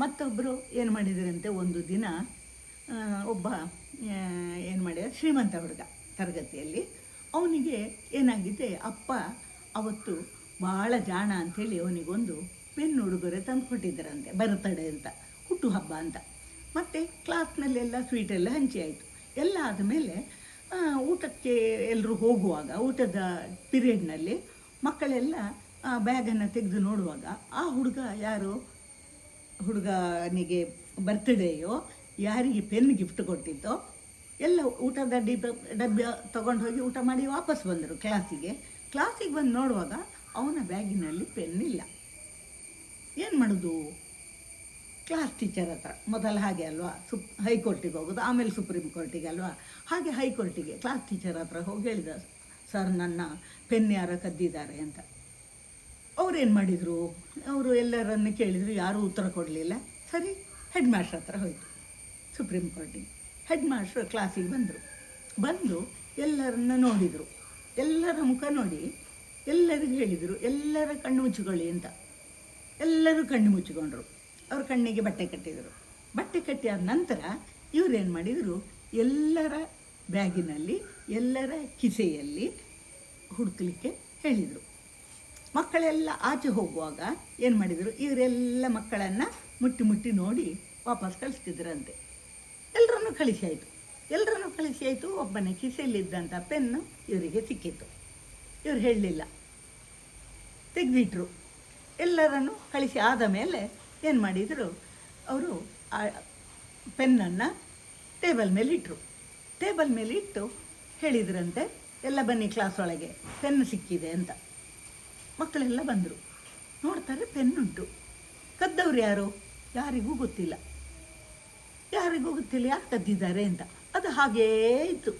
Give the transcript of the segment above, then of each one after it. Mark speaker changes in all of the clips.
Speaker 1: ಮತ್ತೊಬ್ಬರು ಏನು ಮಾಡಿದರಂತೆ? ಒಂದು ದಿನ ಒಬ್ಬ ಏನು ಮಾಡಿದ ಶ್ರೀಮಂತ ಹುಡುಗ ತರಗತಿಯಲ್ಲಿ. ಅವನಿಗೆ ಏನಾಗಿದೆ? ಅಪ್ಪ, ಅವತ್ತು ಭಾಳ ಜಾಣ ಅಂಥೇಳಿ ಅವನಿಗೊಂದು ಪೆನ್ ಉಡುಗೊರೆ ತಂದು ಕೊಟ್ಟಿದ್ದರಂತೆ ಬರ್ತಡೆ ಅಂತ ಹುಟ್ಟುಹಬ್ಬ ಅಂತ. ಮತ್ತು ಕ್ಲಾಸ್ನಲ್ಲೆಲ್ಲ ಸ್ವೀಟೆಲ್ಲ ಹಂಚಿ ಆಯಿತು. ಎಲ್ಲ ಆದಮೇಲೆ ಊಟಕ್ಕೆ ಎಲ್ಲರೂ ಹೋಗುವಾಗ, ಊಟದ ಪೀರಿಯಡ್ನಲ್ಲಿ ಮಕ್ಕಳೆಲ್ಲ ಬ್ಯಾಗನ್ನು ತೆಗೆದು ನೋಡುವಾಗ ಆ ಹುಡುಗ ಯಾರು ಹುಡುಗನಿಗೆ ಬರ್ತ್ಡೇಯೋ ಯಾರಿಗೆ ಪೆನ್ ಗಿಫ್ಟ್ ಕೊಟ್ಟಿದ್ದೋ, ಎಲ್ಲ ಊಟದ ಡಿಬ್ಬ ಡಬ್ಬ ತೊಗೊಂಡು ಹೋಗಿ ಊಟ ಮಾಡಿ ವಾಪಸ್ ಬಂದರು ಕ್ಲಾಸಿಗೆ ಕ್ಲಾಸಿಗೆ ಬಂದು ನೋಡುವಾಗ ಅವನ ಬ್ಯಾಗಿನಲ್ಲಿ ಪೆನ್ ಇಲ್ಲ. ಏನು ಮಾಡೋದು? ಕ್ಲಾಸ್ ಟೀಚರ್ ಹತ್ರ. ಮೊದಲು ಹಾಗೆ ಅಲ್ವಾ? ಸುಪ್, ಹೈಕೋರ್ಟಿಗೆ ಹೋಗೋದು, ಆಮೇಲೆ ಸುಪ್ರೀಂ ಕೋರ್ಟಿಗೆ ಅಲ್ವಾ? ಹಾಗೆ ಹೈಕೋರ್ಟಿಗೆ ಕ್ಲಾಸ್ ಟೀಚರ್ ಹತ್ರ ಹೋಗಿ ಹೇಳಿದ, ಸರ್ ನನ್ನ ಪೆನ್ ಯಾರ ಕದ್ದಿದ್ದಾರೆ ಅಂತ. ಅವ್ರೇನು ಮಾಡಿದರು? ಅವರು ಎಲ್ಲರನ್ನು ಕೇಳಿದರು, ಯಾರೂ ಉತ್ತರ ಕೊಡಲಿಲ್ಲ. ಸರಿ ಹೆಡ್ ಮಾಸ್ಟರ್ ಹತ್ರ ಹೋಯಿತು ಸುಪ್ರೀಂ ಕೋರ್ಟಿಗೆ ಹೆಡ್ ಮಾಸ್ಟ್ರು ಕ್ಲಾಸಿಗೆ ಬಂದರು. ಬಂದು ಎಲ್ಲರನ್ನ ನೋಡಿದರು. ಎಲ್ಲರ ಮುಖ ನೋಡಿ, ಎಲ್ಲರಿಗೂ ಹೇಳಿದರು, ಎಲ್ಲರ ಕಣ್ಣು ಮುಚ್ಚಿಕೊಳ್ಳಿ ಅಂತ. ಎಲ್ಲರೂ ಕಣ್ಣು ಮುಚ್ಚಿಕೊಂಡ್ರು. ಅವ್ರ ಕಣ್ಣಿಗೆ ಬಟ್ಟೆ ಕಟ್ಟಿದರು. ಬಟ್ಟೆ ಕಟ್ಟಿದ ನಂತರ ಇವರೇನು ಮಾಡಿದರು? ಎಲ್ಲರ ಬ್ಯಾಗಿನಲ್ಲಿ, ಎಲ್ಲರ ಕಿಸೆಯಲ್ಲಿ ಹುಡುಕಲಿಕ್ಕೆ ಹೇಳಿದರು. ಮಕ್ಕಳೆಲ್ಲ ಆಚೆ ಹೋಗುವಾಗ ಏನು ಮಾಡಿದರು? ಇವರೆಲ್ಲ ಮಕ್ಕಳನ್ನು ಮುಟ್ಟಿ ಮುಟ್ಟಿ ನೋಡಿ ವಾಪಸ್ ಕಳಿಸ್ತಿದ್ರಂತೆ. ಎಲ್ಲರನ್ನು ಕಳಿಸಿ ಆಯಿತು. ಎಲ್ಲರನ್ನು ಕಳಿಸಿ ಆಯಿತು. ಒಬ್ಬನ ಕಿಸೆಯಲ್ಲಿದ್ದಂಥ ಪೆನ್ನು ಇವರಿಗೆ ಸಿಕ್ಕಿತ್ತು. ಇವ್ರು ಹೇಳಲಿಲ್ಲ. ತೆಗೆದಿಟ್ರು. ಎಲ್ಲರನ್ನು ಕಳಿಸಿ ಆದ ಮೇಲೆ ಏನು ಮಾಡಿದರು? ಅವರು ಆ ಪೆನ್ನನ್ನು ಟೇಬಲ್ ಮೇಲೆ ಇಟ್ಟರು ಟೇಬಲ್ ಮೇಲೆ ಇಟ್ಟು ಹೇಳಿದ್ರಂತೆ, ಎಲ್ಲ ಬನ್ನಿ ಕ್ಲಾಸ್ ಒಳಗೆ. ಪೆನ್ ಸಿಕ್ಕಿದೆ ಅಂತ. ಮಕ್ಕಳೆಲ್ಲ ಬಂದರು. ನೋಡ್ತಾರೆ ಪೆನ್ನುಂಟು ಕದ್ದವ್ರು ಯಾರು? ಯಾರಿಗೂ ಗೊತ್ತಿಲ್ಲ. ಯಾರಿಗೂ ಗೊತ್ತಿಲ್ಲ, ಯಾರು ಕದ್ದಿದ್ದಾರೆ ಅಂತ. ಅದು ಹಾಗೇ ಇತ್ತು.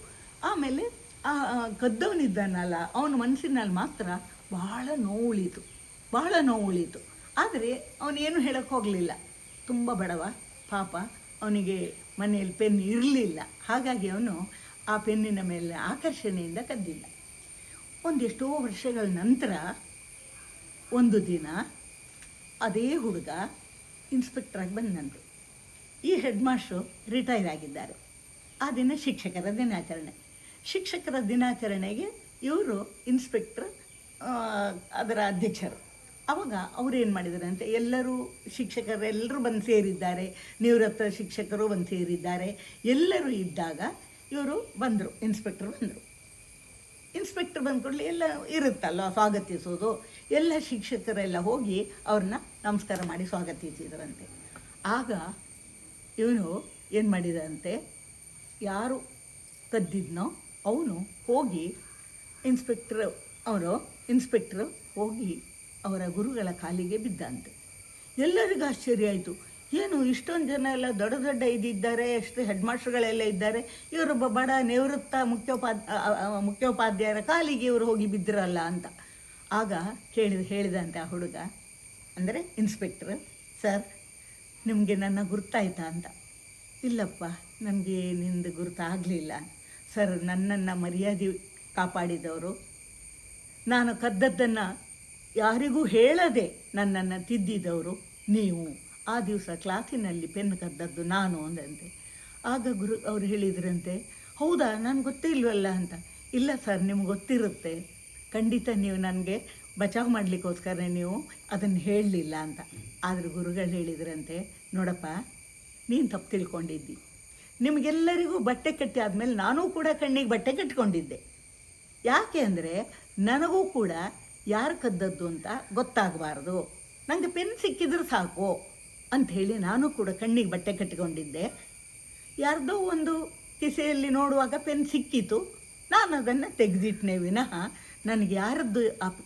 Speaker 1: ಆಮೇಲೆ ಆ ಕದ್ದವನಿದ್ದಾನಲ್ಲ, ಅವನ ಮನಸ್ಸಿನಲ್ಲಿ ಮಾತ್ರ ಬಹಳ ನೋವು ಉಳೀತು ಬಹಳ ನೋವು ಉಳಿತು ಆದರೆ ಅವನೇನು ಹೇಳಕ್ಕೆ ಹೋಗಲಿಲ್ಲ. ತುಂಬ ಬಡವ, ಪಾಪ. ಅವನಿಗೆ ಮನೆಯಲ್ಲಿ ಪೆನ್ ಇರಲಿಲ್ಲ. ಹಾಗಾಗಿ ಅವನು ಆ ಪೆನ್ನಿನ ಮೇಲೆ ಆಕರ್ಷಣೆಯಿಂದ ಕದ್ದಿಲ್ಲ. ಒಂದೆಷ್ಟೋ ವರ್ಷಗಳ ನಂತರ ಒಂದು ದಿನ ಅದೇ ಹುಡುಗ ಇನ್ಸ್ಪೆಕ್ಟ್ರಾಗಿ ಬಂದಂತೆ. ಈ ಹೆಡ್ ಮಾಸ್ಟ್ರು ರಿಟೈರ್ ಆಗಿದ್ದಾರೆ. ಆ ದಿನ ಶಿಕ್ಷಕರ ದಿನಾಚರಣೆ. ಶಿಕ್ಷಕರ ದಿನಾಚರಣೆಗೆ ಇವರು ಇನ್ಸ್ಪೆಕ್ಟ್ರ್ ಅದರ ಅಧ್ಯಕ್ಷರು. ಅವಾಗ ಅವ್ರೇನು ಮಾಡಿದಾರಂತೆ? ಎಲ್ಲರೂ ಶಿಕ್ಷಕರೆಲ್ಲರೂ ಬಂದು ಸೇರಿದ್ದಾರೆ. ನಿವೃತ್ತ ಶಿಕ್ಷಕರು ಬಂದು ಸೇರಿದ್ದಾರೆ. ಎಲ್ಲರೂ ಇದ್ದಾಗ ಇವರು ಬಂದರು ಇನ್ಸ್ಪೆಕ್ಟರ್ ಬಂದರು. ಇನ್ಸ್ಪೆಕ್ಟರ್ ಬಂದ ಕೂಡಲೇ ಎಲ್ಲ ಇರುತ್ತಲ್ಲ ಸ್ವಾಗತಿಸೋದು. ಎಲ್ಲ ಶಿಕ್ಷಕರೆಲ್ಲ ಹೋಗಿ ಅವ್ರನ್ನ ನಮಸ್ಕಾರ ಮಾಡಿ ಸ್ವಾಗತಿಸಿದ್ರಂತೆ ಆಗ ಇವನು ಏನು ಮಾಡಿದಂತೆ ಯಾರು ಕದ್ದಿದ್ನೋ ಅವನು ಹೋಗಿ ಇನ್ಸ್ಪೆಕ್ಟ್ರ್ ಅವರು ಇನ್ಸ್ಪೆಕ್ಟ್ರ್ ಹೋಗಿ ಅವರ ಗುರುಗಳ ಕಾಲಿಗೆ ಬಿದ್ದಂತೆ. ಎಲ್ಲರಿಗೂ ಆಶ್ಚರ್ಯ ಆಯಿತು. ಏನು ಇಷ್ಟೊಂದು ಜನ ಎಲ್ಲ ದೊಡ್ಡ ದೊಡ್ಡ ಇದಿದ್ದಾರೆ ಎಷ್ಟು ಹೆಡ್ ಮಾಸ್ಟರ್ಗಳೆಲ್ಲ ಇದ್ದಾರೆ. ಇವರೊಬ್ಬ ಬಡ ನಿವೃತ್ತ ಮುಖ್ಯೋಪಾಧ್ಯ ಮುಖ್ಯೋಪಾಧ್ಯಾಯರ ಕಾಲಿಗೆ ಇವರು ಹೋಗಿ ಬಿದ್ದಿರಲ್ಲ ಅಂತ. ಆಗ ಕೇಳಿದ ಹೇಳಿದಂತೆ ಆ ಹುಡುಗ, ಅಂದರೆ ಇನ್ಸ್ಪೆಕ್ಟ್ರ್ ಸರ್ ನಿಮಗೆ ನನ್ನ ಗುರ್ತಾಯ್ತಾ ಅಂತ? ಇಲ್ಲಪ್ಪ, ನನಗೆ ನಿಂದು ಗುರುತಾಗಲಿಲ್ಲ. ಸರ್, ನನ್ನನ್ನು ಮರ್ಯಾದೆ ಕಾಪಾಡಿದವರು. ನಾನು ಕದ್ದದ್ದನ್ನು ಯಾರಿಗೂ ಹೇಳದೆ ನನ್ನನ್ನು ತಿದ್ದಿದವರು ನೀವು. ಆ ದಿವಸ ಕ್ಲಾಸಿನಲ್ಲಿ ಪೆನ್ ಕದ್ದದ್ದು ನಾನು ಅಂದಂತೆ. ಆಗ ಗುರು, ಅವರು ಹೇಳಿದ್ರಂತೆ, ಹೌದಾ, ನಾನು ಗೊತ್ತೇ ಇಲ್ವಲ್ಲ ಅಂತ. ಇಲ್ಲ ಸರ್, ನಿಮ್ಗೆ ಗೊತ್ತಿರುತ್ತೆ. ಖಂಡಿತ ನೀವು ನನಗೆ ಬಚಾವ್ ಮಾಡಲಿಕ್ಕೋಸ್ಕರ ನೀವು ಅದನ್ನು ಹೇಳಲಿಲ್ಲ ಅಂತ. ಆದರೆ ಗುರುಗಳು ಹೇಳಿದ್ರಂತೆ, ನೋಡಪ್ಪ, ನೀನು ತಪ್ಪು ತಿಳ್ಕೊಂಡಿದ್ದಿ. ನಿಮಗೆಲ್ಲರಿಗೂ ಬಟ್ಟೆ ಕಟ್ಟಿ ಆದಮೇಲೆ ನಾನೂ ಕೂಡ ಕಣ್ಣಿಗೆ ಬಟ್ಟೆ ಕಟ್ಕೊಂಡಿದ್ದೆ. ಯಾಕೆ ಅಂದರೆ ನನಗೂ ಕೂಡ ಯಾರು ಕದ್ದದ್ದು ಅಂತ ಗೊತ್ತಾಗಬಾರ್ದು. ನನಗೆ ಪೆನ್ ಸಿಕ್ಕಿದ್ರೆ ಸಾಕು ಅಂಥೇಳಿ ನಾನು ಕೂಡ ಕಣ್ಣಿಗೆ ಬಟ್ಟೆ ಕಟ್ಟಿಕೊಂಡಿದ್ದೆ ಯಾರ್ದೋ ಒಂದು ಕಿಸೆಯಲ್ಲಿ ನೋಡುವಾಗ ಪೆನ್ ಸಿಕ್ಕಿತು. ನಾನು ಅದನ್ನು ತೆಗೆದಿಟ್ಟನೆ ವಿನಃ ನನಗೆ ಯಾರದ್ದು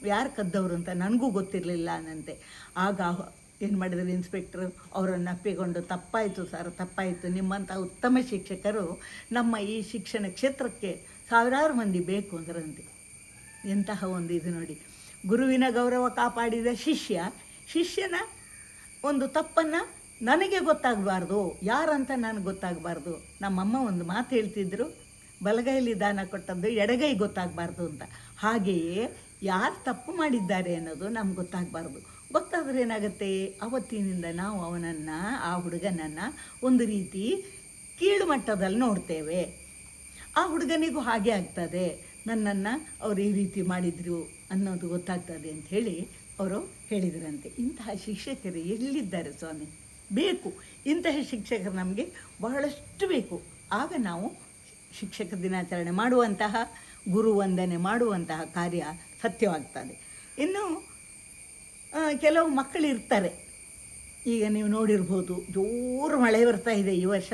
Speaker 1: ಯಾರು ಕದ್ದವರು ಅಂತ ನನಗೂ ಗೊತ್ತಿರಲಿಲ್ಲ ಅನ್ನಂತೆ. ಆಗ ಏನು ಮಾಡಿದ್ರು ಇನ್ಸ್ಪೆಕ್ಟ್ರು ಅವರನ್ನು ಅಪ್ಪಿಕೊಂಡು ತಪ್ಪಾಯಿತು ಸರ್ ತಪ್ಪಾಯಿತು. ನಿಮ್ಮಂಥ ಉತ್ತಮ ಶಿಕ್ಷಕರು ನಮ್ಮ ಈ ಶಿಕ್ಷಣ ಕ್ಷೇತ್ರಕ್ಕೆ ಸಾವಿರಾರು ಮಂದಿ ಬೇಕು ಅಂದ್ರಂತೆ. ಎಂತಹ ಒಂದು ಇದು ನೋಡಿ. ಗುರುವಿನ ಗೌರವ ಕಾಪಾಡಿದ ಶಿಷ್ಯ, ಶಿಷ್ಯನ ಒಂದು ತಪ್ಪನ್ನು ನನಗೆ ಗೊತ್ತಾಗಬಾರ್ದು, ಯಾರಂತ ನನಗೆ ಗೊತ್ತಾಗಬಾರ್ದು. ನಮ್ಮಮ್ಮ ಒಂದು ಮಾತು ಹೇಳ್ತಿದ್ರು ಬಲಗೈಲಿ ದಾನ ಕೊಟ್ಟದ್ದು ಎಡಗೈ ಗೊತ್ತಾಗಬಾರ್ದು ಅಂತ. ಹಾಗೆಯೇ ಯಾರು ತಪ್ಪು ಮಾಡಿದ್ದಾರೆ ಅನ್ನೋದು ನಮ್ಗೆ ಗೊತ್ತಾಗಬಾರ್ದು. ಗೊತ್ತಾದ್ರೆ ಏನಾಗುತ್ತೆ? ಅವತ್ತಿನಿಂದ ನಾವು ಅವನನ್ನು, ಆ ಹುಡುಗನನ್ನು ಒಂದು ರೀತಿ ಕೀಳು ಮಟ್ಟದಲ್ಲಿ ನೋಡ್ತೇವೆ. ಆ ಹುಡುಗನಿಗೂ ಹಾಗೆ ಆಗ್ತದೆ. ನನ್ನನ್ನು ಅವರು ಈ ರೀತಿ ಮಾಡಿದರು ಅನ್ನೋದು ಗೊತ್ತಾಗ್ತದೆ ಅಂತ ಹೇಳಿ ಅವರು ಹೇಳಿದ್ರಂತೆ. ಇಂತಹ ಶಿಕ್ಷಕರು ಎಲ್ಲಿದ್ದಾರೆ ಸ್ವಾಮಿ? ಬೇಕು. ಇಂತಹ ಶಿಕ್ಷಕರು ನಮಗೆ ಬಹಳಷ್ಟು ಬೇಕು. ಆಗ ನಾವು ಶಿಕ್ಷಕ ದಿನಾಚರಣೆ ಮಾಡುವಂತಹ ಗುರು ವಂದನೆ ಮಾಡುವಂತಹ ಕಾರ್ಯ ಸತ್ಯವಾಗ್ತದೆ. ಇನ್ನು ಕೆಲವು ಮಕ್ಕಳಿರ್ತಾರೆ. ಈಗ ನೀವು ನೋಡಿರ್ಬೋದು, ಜೋರು ಮಳೆ ಬರ್ತಾ ಇದೆ ಈ ವರ್ಷ.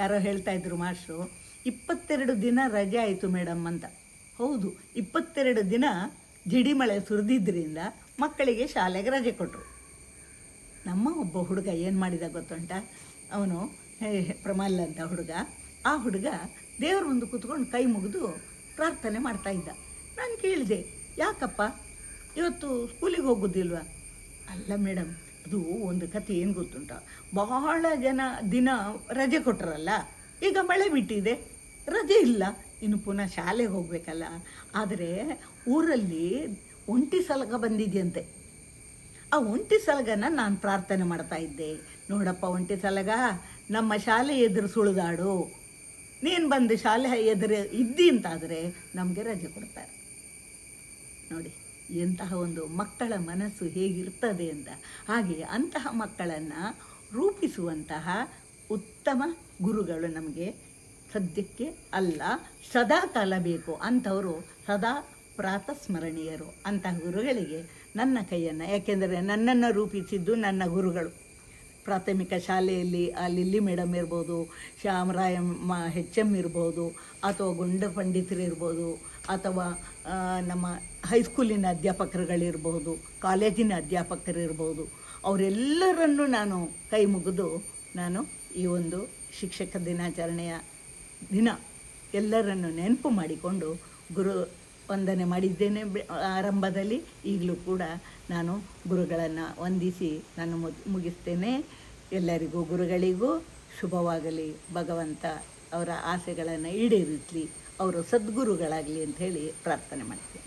Speaker 1: ಯಾರೋ ಹೇಳ್ತಾ ಇದ್ರು ಮಾಸ್ಟ್ರು ಇಪ್ಪತ್ತೆರಡು ದಿನ ರಜೆ ಆಯಿತು ಮೇಡಮ್ ಅಂತ. ಹೌದು, ಇಪ್ಪತ್ತೆರಡು ದಿನ ಜಿಡಿ ಮಳೆ ಸುರಿದಿದ್ದರಿಂದ ಮಕ್ಕಳಿಗೆ ಶಾಲೆಗೆ ರಜೆ ಕೊಟ್ಟರು ನಮ್ಮ ಒಬ್ಬ ಹುಡುಗ ಏನು ಮಾಡಿದ ಗೊತ್ತುಂಟ? ಅವನು ಪ್ರಮಲ್ ಅಂತ ಹುಡುಗ. ಆ ಹುಡುಗ ದೇವ್ರ ಮುಂದೆ ಕೂತ್ಕೊಂಡು ಕೈ ಮುಗಿದು ಪ್ರಾರ್ಥನೆ ಮಾಡ್ತಾ ಇದ್ದ. ನಾನು ಕೇಳಿದೆ, ಯಾಕಪ್ಪ? ಇವತ್ತು ಸ್ಕೂಲಿಗೆ ಹೋಗೋದಿಲ್ವ? ಅಲ್ಲ ಮೇಡಮ್ ಅದು ಒಂದು ಕತೆ ಏನು ಗೊತ್ತುಂಟ? ಬಹಳ ಜನ ದಿನ ರಜೆ ಕೊಟ್ಟರಲ್ಲ ಈಗ ಮಳೆ ಬಿಟ್ಟಿದೆ. ರಜೆ ಇಲ್ಲ, ಇನ್ನು ಪುನಃ ಶಾಲೆಗೆ ಹೋಗಬೇಕಲ್ಲ. ಆದರೆ ಊರಲ್ಲಿ ಒಂಟಿ ಸಲಗ ಬಂದಿದೆಯಂತೆ. ಆ ಒಂಟಿ ಸಲಗನ ನಾನು ಪ್ರಾರ್ಥನೆ ಮಾಡ್ತಾ ಇದ್ದೆ. ನೋಡಪ್ಪ ಒಂಟಿ ಸಲಗ, ನಮ್ಮ ಶಾಲೆ ಎದುರು ಸುಳಿದಾಡು. ನೀನು ಬಂದು ಶಾಲೆ ಎದುರು ಇದ್ದಿ ಅಂತಾದರೆ ನಮಗೆ ರಜೆ ಕೊಡ್ತಾರೆ. ನೋಡಿ, ಎಂತಹ ಒಂದು ಮಕ್ಕಳ ಮನಸ್ಸು ಹೇಗಿರ್ತದೆ ಅಂತ. ಹಾಗೆ ಅಂತಹ ಮಕ್ಕಳನ್ನು ರೂಪಿಸುವಂತಹ ಉತ್ತಮ ಗುರುಗಳು ನಮಗೆ ಸದ್ಯಕ್ಕೆ ಅಲ್ಲ, ಸದಾ ಕಾಲ ಬೇಕು ಅಂಥವರು, ಸದಾ ಪ್ರಾತಸ್ಮರಣೀಯರು ಅಂತಹ ಗುರುಗಳಿಗೆ ನನ್ನ ಕೈಯನ್ನು, ಯಾಕೆಂದರೆ ನನ್ನನ್ನು ರೂಪಿಸಿದ್ದು ನನ್ನ ಗುರುಗಳು. ಪ್ರಾಥಮಿಕ ಶಾಲೆಯಲ್ಲಿ ಆ ಲಿಲ್ಲಿ ಮೇಡಮ್ ಇರ್ಬೋದು, ಶ್ಯಾಮರಾಯ ಹೆಚ್ ಎಂ ಇರ್ಬೋದು, ಅಥವಾ ಗುಂಡ ಪಂಡಿತರು ಇರ್ಬೋದು, ಅಥವಾ ನಮ್ಮ ಹೈಸ್ಕೂಲಿನ ಅಧ್ಯಾಪಕರುಗಳಿರ್ಬೋದು ಕಾಲೇಜಿನ ಅಧ್ಯಾಪಕರಿರ್ಬೋದು ಅವರೆಲ್ಲರನ್ನು ನಾನು ಕೈ ಮುಗಿದು ನಾನು ಈ ಒಂದು ಶಿಕ್ಷಕ ದಿನಾಚರಣೆಯ ದಿನ ಎಲ್ಲರನ್ನು ನೆನಪು ಮಾಡಿಕೊಂಡು ಗುರು ವಂದನೆ ಮಾಡಿದ್ದೇನೆ ಆರಂಭದಲ್ಲಿ. ಈಗಲೂ ಕೂಡ ನಾನು ಗುರುಗಳನ್ನು ವಂದಿಸಿ ನಾನು ಮುಗ್- ಮುಗಿಸ್ತೇನೆ. ಎಲ್ಲರಿಗೂ, ಗುರುಗಳಿಗೂ ಶುಭವಾಗಲಿ. ಭಗವಂತ ಅವರ ಆಸೆಗಳನ್ನು ಈಡೇರಿಸಲಿ ಅವರು ಸದ್ಗುರುಗಳಾಗಲಿ ಅಂತ ಹೇಳಿ ಪ್ರಾರ್ಥನೆ ಮಾಡ್ತೇನೆ.